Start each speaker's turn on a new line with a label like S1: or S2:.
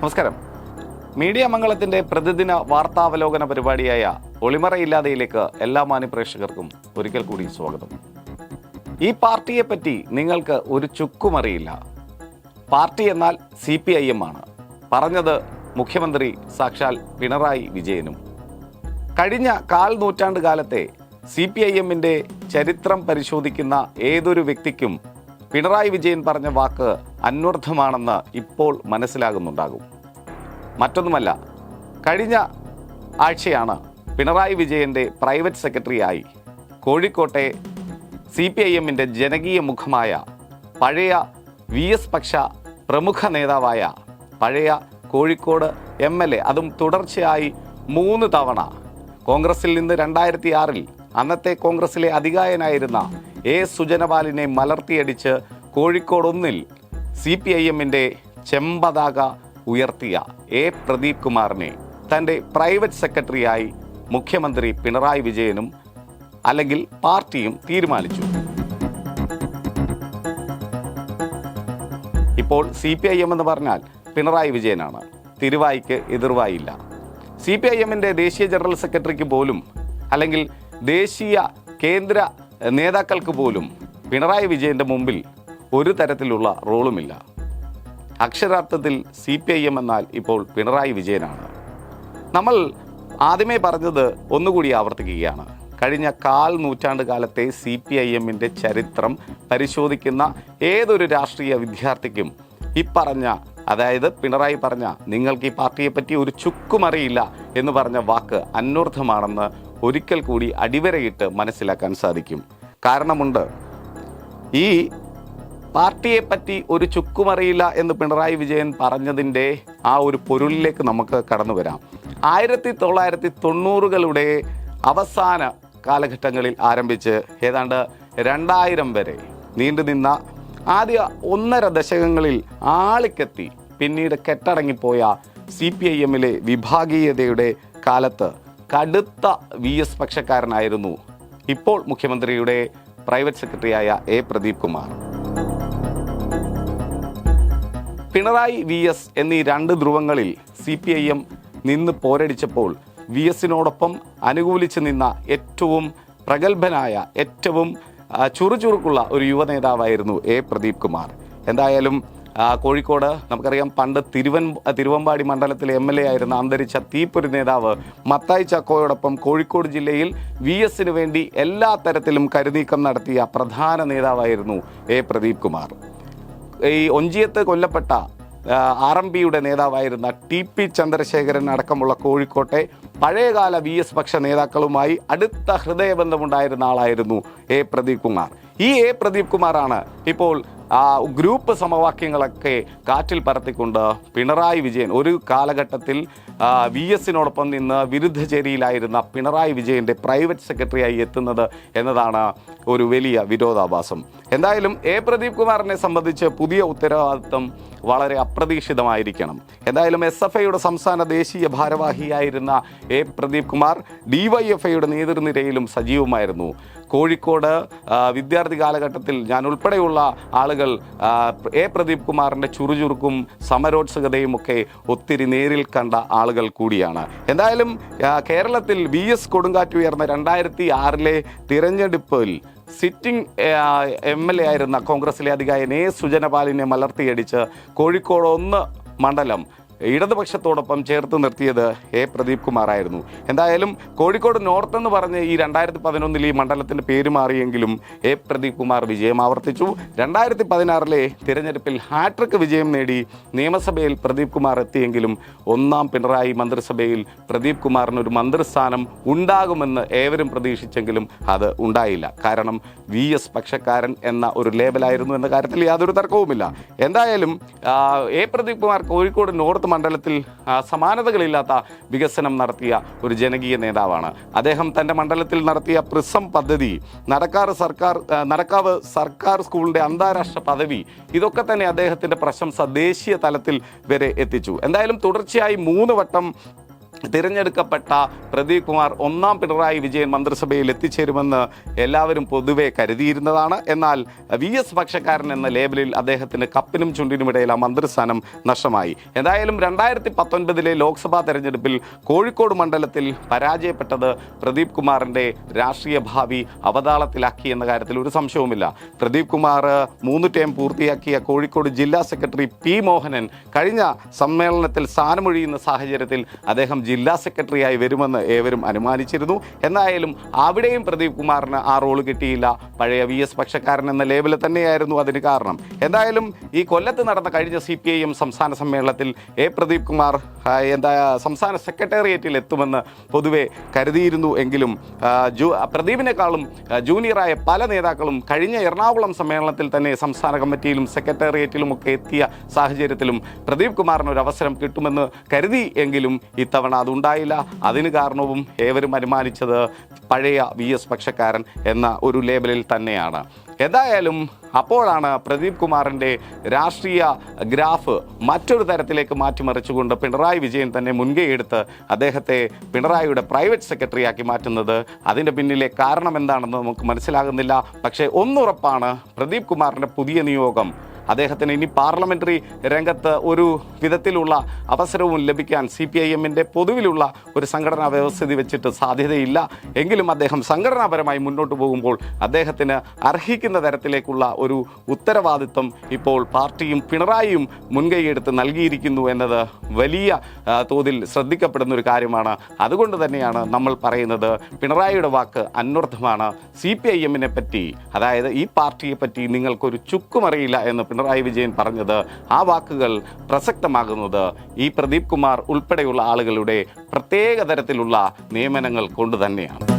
S1: നമസ്കാരം. മീഡിയ മംഗളത്തിന്റെ പ്രതിദിന വാർത്താവലോകന പരിപാടിയായ ഒളിമറയില്ലാതെയിലേക്ക് എല്ലാ മാന്യപ്രേക്ഷകർക്കും ഒരിക്കൽ കൂടി സ്വാഗതം. ഈ പാർട്ടിയെ പറ്റി നിങ്ങൾക്ക് ഒരു ചുക്കും അറിയില്ല. പാർട്ടി എന്നാൽ സി പി ഐ എം ആണ്. പറഞ്ഞത് മുഖ്യമന്ത്രി സാക്ഷാൽ പിണറായി വിജയനും. കഴിഞ്ഞ കാൽ നൂറ്റാണ്ട് കാലത്തെ സി പി ഐ എമ്മിന്റെ ചരിത്രം പരിശോധിക്കുന്ന ഏതൊരു വ്യക്തിക്കും പിണറായി വിജയൻ പറഞ്ഞ വാക്ക് അന്വർത്ഥമാണെന്ന് ഇപ്പോൾ മനസ്സിലാകുന്നുണ്ടാകും. മറ്റൊന്നുമല്ല കഴിഞ്ഞ ആഴ്ചയാണ് പിണറായി വിജയന്റെ പ്രൈവറ്റ് സെക്രട്ടറിയായി കോഴിക്കോട്ടെ സി പി ഐ എമ്മിന്റെ ജനകീയ മുഖമായ പഴയ വി എസ് പക്ഷ പ്രമുഖ നേതാവായ പഴയ കോഴിക്കോട് എം എൽ എ അതും തുടർച്ചയായി മൂന്ന് തവണ കോൺഗ്രസിൽ നിന്ന് രണ്ടായിരത്തി ആറിൽ അന്നത്തെ കോൺഗ്രസിലെ അധികായനായിരുന്ന എ സുജനപാലിനെ മലർത്തിയടിച്ച് കോഴിക്കോട് ഒന്നിൽ സി പി ഐ എമ്മിന്റെ ചെമ്പതാക ഉയർത്തിയ എ പ്രദീപ് കുമാറിനെ തന്റെ പ്രൈവറ്റ് സെക്രട്ടറിയായി മുഖ്യമന്ത്രി പിണറായി വിജയനും അല്ലെങ്കിൽ പാർട്ടിയും തീരുമാനിച്ചു. ഇപ്പോൾ സി പി ഐ എം എന്ന് പറഞ്ഞാൽ പിണറായി വിജയനാണ്. തിരുവായിക്ക് എതിർവായില്ല. സി പി ഐ എമ്മിന്റെ ദേശീയ ജനറൽ സെക്രട്ടറിക്ക് പോലും അല്ലെങ്കിൽ ദേശീയ കേന്ദ്ര നേതാക്കൾക്ക് പോലും പിണറായി വിജയന്റെ മുമ്പിൽ ഒരു തരത്തിലുള്ള റോളുമില്ല. അക്ഷരാർത്ഥത്തിൽ സി പി ഐ എം എന്നാൽ ഇപ്പോൾ പിണറായി വിജയനാണ്. നമ്മൾ ആദ്യമേ പറഞ്ഞത് ഒന്നുകൂടി ആവർത്തിക്കുകയാണ്. കഴിഞ്ഞ കാൽ നൂറ്റാണ്ട് കാലത്തെ സി പി ഐ എമ്മിന്റെ ചരിത്രം പരിശോധിക്കുന്ന ഏതൊരു രാഷ്ട്രീയ വിദ്യാർത്ഥിക്കും ഇപ്പറഞ്ഞ അതായത് പിണറായി പറഞ്ഞ നിങ്ങൾക്ക് ഈ പാർട്ടിയെപ്പറ്റി ഒരു ചുക്കുമറിയില്ല എന്ന് പറഞ്ഞ വാക്ക് അന്വർത്ഥമാണെന്ന് ഒരിക്കൽ കൂടി അടിവരയിട്ട് മനസ്സിലാക്കാൻ സാധിക്കും. കാരണമുണ്ട്. ഈ പാർട്ടിയെ പറ്റി ഒരു ചുക്കുമറിയില്ല എന്ന് പിണറായി വിജയൻ പറഞ്ഞതിന്റെ ആ ഒരു പൊരുളിലേക്ക് നമുക്ക് കടന്നു വരാം. ആയിരത്തി തൊള്ളായിരത്തി തൊണ്ണൂറുകളുടെ അവസാന കാലഘട്ടങ്ങളിൽ ആരംഭിച്ച് ഏതാണ്ട് രണ്ടായിരം വരെ നീണ്ടുനിന്ന ആദ്യ ഒന്നര ദശകങ്ങളിൽ ആളിക്കെത്തി പിന്നീട് കെട്ടടങ്ങിപ്പോയ സി പി ഐ എമ്മിലെ വിഭാഗീയതയുടെ കാലത്ത് കടുത്ത വി എസ് പക്ഷക്കാരനായിരുന്നു ഇപ്പോൾ മുഖ്യമന്ത്രിയുടെ പ്രൈവറ്റ് സെക്രട്ടറിയായ A Pradeep Kumar. Pinarayi V S എന്നീ രണ്ട് ധ്രുവങ്ങളിൽ സി പി ഐ എം നിന്ന് പോരടിച്ചപ്പോൾ വി എസിനോടൊപ്പം അനുകൂലിച്ച് നിന്ന ഏറ്റവും പ്രഗത്ഭനായ ഏറ്റവും ചുറുചുറുക്കുള്ള ഒരു യുവനേതാവായിരുന്നു എ പ്രദീപ് കുമാർ. എന്തായാലും കോഴിക്കോട് നമുക്കറിയാം പണ്ട് തിരുവൻ തിരുവമ്പാടി മണ്ഡലത്തിലെ എം എൽ എ ആയിരുന്ന അന്തരിച്ച തീപ്പൊരു നേതാവ് മത്തായി ചക്കോയോടൊപ്പം കോഴിക്കോട് ജില്ലയിൽ വി എസിന് വേണ്ടി എല്ലാ തരത്തിലും കരുനീക്കം നടത്തിയ പ്രധാന നേതാവായിരുന്നു എ പ്രദീപ് കുമാർ. ഈ ഒഞ്ചിയത്ത് കൊല്ലപ്പെട്ട ആർ എം പിയുടെ നേതാവായിരുന്ന ടി പി ചന്ദ്രശേഖരൻ അടക്കമുള്ള കോഴിക്കോട്ടെ പഴയകാല വി എസ് പക്ഷ നേതാക്കളുമായി അടുത്ത ഹൃദയബന്ധമുണ്ടായിരുന്ന ആളായിരുന്നു എ പ്രദീപ് കുമാർ. ഈ എ പ്രദീപ് കുമാറാണ് ഇപ്പോൾ ഗ്രൂപ്പ് സമവാക്യങ്ങളൊക്കെ കാറ്റിൽ പറത്തിക്കൊണ്ട് പിണറായി വിജയൻ ഒരു കാലഘട്ടത്തിൽ വി എസിനോടൊപ്പം നിന്ന് വിരുദ്ധ ചേരിയിലായിരുന്ന പിണറായി വിജയന്റെ പ്രൈവറ്റ് സെക്രട്ടറിയായി എത്തുന്നത് എന്നതാണ് ഒരു വലിയ വിരോധാഭാസം. എന്തായാലും എ പ്രദീപ് കുമാറിനെ സംബന്ധിച്ച് പുതിയ ഉത്തരവാദിത്വം വളരെ അപ്രതീക്ഷിതമായിരിക്കണം. എന്തായാലും എസ് എഫ് ഐയുടെ സംസ്ഥാന ദേശീയ ഭാരവാഹിയായിരുന്ന എ പ്രദീപ് കുമാർ ഡിവൈഎഫ്ഐയുടെ നേതൃനിരയിലും സജീവമായിരുന്നു. കോഴിക്കോട് വിദ്യാർത്ഥി കാലഘട്ടത്തിൽ ഞാൻ ഉൾപ്പെടെയുള്ള ആളുകൾ എ പ്രദീപ് കുമാറിന്റെ ചുറുചുറുക്കും സമരോത്സുകതയും ഒക്കെ ഒത്തിരി നേരിൽ കണ്ട ആളുകൾ കൂടിയാണ്. എന്തായാലും കേരളത്തിൽ വി എസ് കൊടുങ്കാറ്റ് ഉയർന്ന രണ്ടായിരത്തി ആറിലെ തിരഞ്ഞെടുപ്പിൽ സിറ്റിംഗ് എം എൽ എ ആയിരുന്ന കോൺഗ്രസിലെ അധികായൻ എ സുജനപാലിനെ മലർത്തിയടിച്ച് കോഴിക്കോട് ഒന്ന് മണ്ഡലം ഇടതുപക്ഷത്തോടൊപ്പം ചേർത്ത് നിർത്തിയത് എ പ്രദീപ് കുമാറായിരുന്നു. എന്തായാലും കോഴിക്കോട് നോർത്ത് എന്ന് പറഞ്ഞ് ഈ രണ്ടായിരത്തി പതിനൊന്നിൽ ഈ മണ്ഡലത്തിന്റെ പേര് മാറിയെങ്കിലും എ പ്രദീപ് കുമാർ വിജയം ആവർത്തിച്ചു. രണ്ടായിരത്തി പതിനാറിലെ തിരഞ്ഞെടുപ്പിൽ ഹാട്രിക് വിജയം നേടി നിയമസഭയിൽ പ്രദീപ് കുമാർ എത്തിയെങ്കിലും ഒന്നാം പിണറായി മന്ത്രിസഭയിൽ പ്രദീപ് കുമാറിന് ഒരു മന്ത്രിസ്ഥാനം ഉണ്ടാകുമെന്ന് ഏവരും പ്രതീക്ഷിച്ചെങ്കിലും അത് ഉണ്ടായില്ല. കാരണം വി എസ് പക്ഷക്കാരൻ എന്ന ഒരു ലേബലായിരുന്നു എന്ന കാര്യത്തിൽ യാതൊരു തർക്കവുമില്ല. എന്തായാലും എ പ്രദീപ് കുമാർ കോഴിക്കോട് നോർത്ത് മണ്ഡലത്തിൽ സമാനതകളില്ലാത്ത വികസനം നടത്തിയ ഒരു ജനകീയ നേതാവാണ്. അദ്ദേഹം തന്റെ മണ്ഡലത്തിൽ നടത്തിയ പ്രിസം പദ്ധതി നടക്കാറ് സർക്കാർ നടക്കാവ് സർക്കാർ സ്കൂളിന്റെ അന്താരാഷ്ട്ര പദവി ഇതൊക്കെ തന്നെ അദ്ദേഹത്തിന്റെ പ്രശംസ ദേശീയ തലത്തിൽ വരെ എത്തിച്ചു. എന്തായാലും തുടർച്ചയായി മൂന്ന് വട്ടം തിരഞ്ഞെടുക്കപ്പെട്ട പ്രദീപ് കുമാർ ഒന്നാം പിണറായി വിജയൻ മന്ത്രിസഭയിൽ എത്തിച്ചേരുമെന്ന് എല്ലാവരും പൊതുവെ കരുതിയിരുന്നതാണ്. എന്നാൽ വി എസ് പക്ഷക്കാരൻ എന്ന ലേബലിൽ അദ്ദേഹത്തിന് കപ്പിനും ചുണ്ടിനുമിടയിൽ ആ മന്ത്രിസ്ഥാനം നഷ്ടമായി. എന്തായാലും രണ്ടായിരത്തി പത്തൊൻപതിലെ ലോക്സഭാ തെരഞ്ഞെടുപ്പിൽ കോഴിക്കോട് മണ്ഡലത്തിൽ പരാജയപ്പെട്ടത് പ്രദീപ് കുമാറിന്റെ രാഷ്ട്രീയ ഭാവി അവതാളത്തിലാക്കി എന്ന കാര്യത്തിൽ ഒരു സംശയവുമില്ല. പ്രദീപ് കുമാർ മൂന്ന് ടേം പൂർത്തിയാക്കിയ കോഴിക്കോട് ജില്ലാ സെക്രട്ടറി പി മോഹനൻ കഴിഞ്ഞ സമ്മേളനത്തിൽ സ്ഥാനമൊഴിയുന്ന സാഹചര്യത്തിൽ അദ്ദേഹം ജില്ലാ സെക്രട്ടറിയായി വരുമെന്ന് ഏവരും അനുമാനിച്ചിരുന്നു. എന്തായാലും അവിടെയും പ്രദീപ് കുമാറിന് ആ റോൾ കിട്ടിയില്ല. പഴയ വി എസ് പക്ഷക്കാരൻ എന്ന ലേബിൾ തന്നെയായിരുന്നു അതിന് കാരണം. എന്തായാലും ഈ കൊല്ലത്ത് നടന്ന കഴിഞ്ഞ സി പി ഐ എം സംസ്ഥാന സമ്മേളനത്തിൽ എ പ്രദീപ് കുമാർ എന്താ സംസ്ഥാന സെക്രട്ടേറിയറ്റിൽ എത്തുമെന്ന് പൊതുവെ കരുതിയിരുന്നു എങ്കിലും ജൂ പ്രദീപിനേക്കാളും ജൂനിയറായ പല നേതാക്കളും കഴിഞ്ഞ എറണാകുളം സമ്മേളനത്തിൽ തന്നെ സംസ്ഥാന കമ്മിറ്റിയിലും സെക്രട്ടേറിയറ്റിലും ഒക്കെ എത്തിയ സാഹചര്യത്തിലും പ്രദീപ് കുമാറിന് ഒരു അവസരം കിട്ടുമെന്ന് കരുതി എങ്കിലും ഇത്തവണ അതുണ്ടായില്ല. അതിന് കാരണവും ഏവരും അനുമാനിച്ചത് പഴയ വി എസ് പക്ഷക്കാരൻ എന്ന ഒരു ലേബലിൽ തന്നെയാണ്. എന്തായാലും അപ്പോഴാണ് പ്രദീപ് കുമാറിന്റെ രാഷ്ട്രീയ ഗ്രാഫ് മറ്റൊരു തരത്തിലേക്ക് മാറ്റിമറിച്ചുകൊണ്ട് പിണറായി വിജയൻ തന്നെ മുൻകൈയെടുത്ത് അദ്ദേഹത്തെ പിണറായിയുടെ പ്രൈവറ്റ് സെക്രട്ടറിയാക്കി മാറ്റുന്നത് അതിന്റെ പിന്നിലെ കാരണം എന്താണെന്ന് നമുക്ക് മനസ്സിലാകുന്നില്ല. പക്ഷേ ഒന്നുറപ്പാണ് പ്രദീപ് കുമാറിന്റെ പുതിയ നിയോഗം അദ്ദേഹത്തിന് ഇനി പാർലമെന്ററി രംഗത്ത് ഒരു വിധത്തിലുള്ള അവസരവും ലഭിക്കാൻ സി പി ഐ എമ്മിന്റെ പൊതുവിലുള്ള ഒരു സംഘടനാ വ്യവസ്ഥിതി വെച്ചിട്ട് സാധ്യതയില്ല. എങ്കിലും അദ്ദേഹം സംഘടനാപരമായി മുന്നോട്ട് പോകുമ്പോൾ അദ്ദേഹത്തിന് അർഹിക്കുന്ന തരത്തിലേക്കുള്ള ഒരു ഉത്തരവാദിത്വം ഇപ്പോൾ പാർട്ടിയും പിണറായിയും മുൻകൈയെടുത്ത് നൽകിയിരിക്കുന്നു എന്നത് വലിയ തോതിൽ ശ്രദ്ധിക്കപ്പെടുന്ന ഒരു കാര്യമാണ്. അതുകൊണ്ട് തന്നെയാണ് നമ്മൾ പറയുന്നത് പിണറായിയുടെ വാക്ക് അന്വർത്ഥമാണ്. സി പി ഐ എമ്മിനെ പറ്റി അതായത് ഈ പാർട്ടിയെ പറ്റി നിങ്ങൾക്കൊരു ചുക്കുമറിയില്ല എന്ന് പിണറായി വിജയൻ പറഞ്ഞത് ആ വാക്കുകൾ പ്രസക്തമാകുന്നത് ഈ പ്രദീപ് കുമാർ ഉൾപ്പെടെയുള്ള ആളുകളുടെ പ്രത്യേക തരത്തിലുള്ള നിയമനങ്ങൾ കൊണ്ട് തന്നെയാണ്.